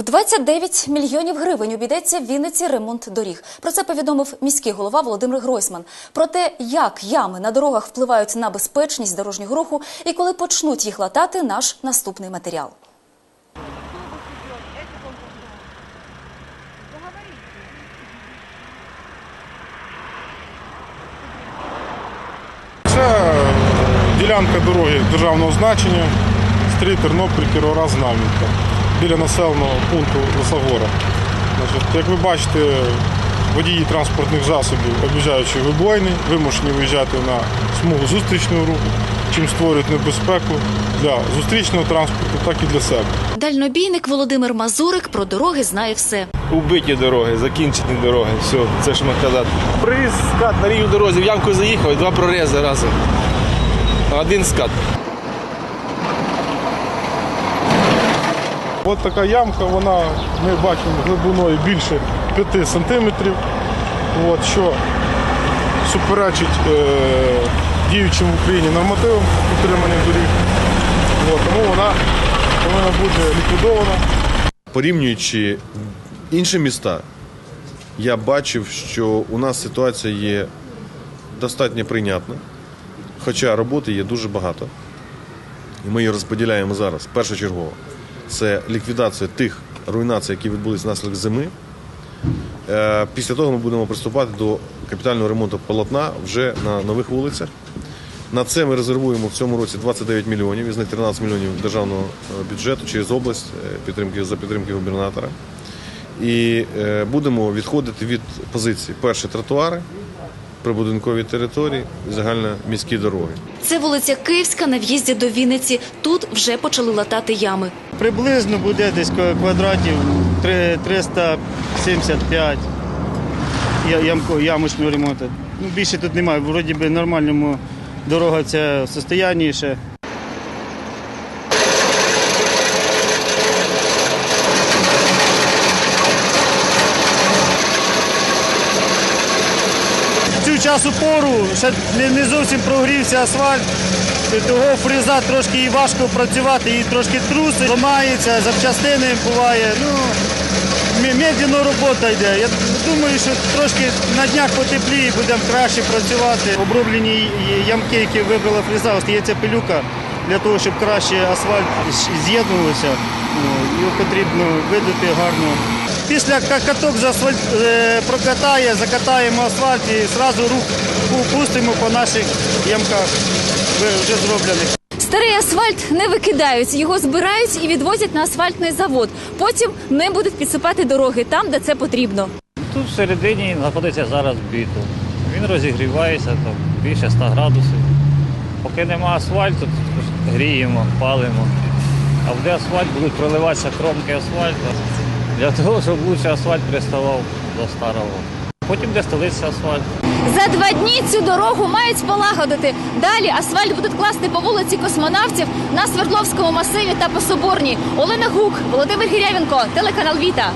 В 29 мільйонів гривень обійдеться в Вінниці ремонт доріг. Про це повідомив міський голова Володимир Гройсман. Про те, як ями на дорогах впливають на безпечність дорожнього руху і коли почнуть їх латати, наш наступний матеріал. Це е, ділянка дороги державного значення стрій Тернопіль Кірора Знам'янка біля населеного пункту Лисогора. Значить, як ви бачите, водії транспортних засобів, об'їжджаючи вибойний, вимушені виїжджати на смугу зустрічного руху, чим створюють небезпеку для зустрічного транспорту, так і для себе. Дальнобійник Володимир Мазурик про дороги знає все. Убиті дороги, закінчені дороги. Все, це що можна казати. Привіз скат на рівні дорозі, в ямку заїхав, і два прорези разом. Один скат. От така ямка, вона, ми бачимо, глибиною більше 5 сантиметрів, от, що суперечить е, діючим в Україні нормативам утримання доріг. От, тому вона повинна бути ліквідована. Порівнюючи інші міста, я бачив, що у нас ситуація є достатньо прийнятна, хоча роботи є дуже багато. І ми її розподіляємо зараз першочергово. Це ліквідація тих руйнацій, які відбулись внаслідок зими. Е, Після того ми будемо приступати до капітального ремонту полотна вже на нових вулицях. На це ми резервуємо в цьому році 29 мільйонів, із них 13 мільйонів державного е, бюджету через область е, підтримки за підтримки губернатора. І будемо відходити від позиції перші тротуари, прибудинкові території, загальноміські дороги. Це вулиця Київська на в'їзді до Вінниці. Тут вже почали латати ями. Приблизно буде десь квадратів 375 ямочного ремонту. Ну, більше тут немає. Вроді би нормальному дорога це в состоянні ще. В час часу пору ще не, зовсім прогрівся асфальт. Того фреза трошки і важко працювати, і трошки трусить, ламається, запчастини буває. Ну, медленно робота йде. Я думаю, що трошки на днях потепліє, будемо краще працювати. Оброблені ямки, які вибрала фреза, остається пилюка для того, щоб краще асфальт з'єднувався. Ну, Його потрібно видати гарно. Після ка- каток за асфальт е, прокатає, закатаємо асфальт і одразу рух пу- пустимо по наших ямках вже зроблених. Старий асфальт не викидають, його збирають і відвозять на асфальтний завод. Потім не будуть підсипати дороги там, де це потрібно. Тут всередині знаходиться зараз бітум. Він розігрівається там, більше 100 градусів. Поки нема асфальту, гріємо, палимо. А буде асфальт, будуть проливатися кромки асфальту для того, щоб лучше асфальт приставав до старого. Потім буде стелитися асфальт. За два дні цю дорогу мають полагодити. Далі асфальт будуть класти по вулиці космонавтів на Свердловському масиві та по Соборній. Олена Гук, Володимир Гірявенко, телеканал Віта.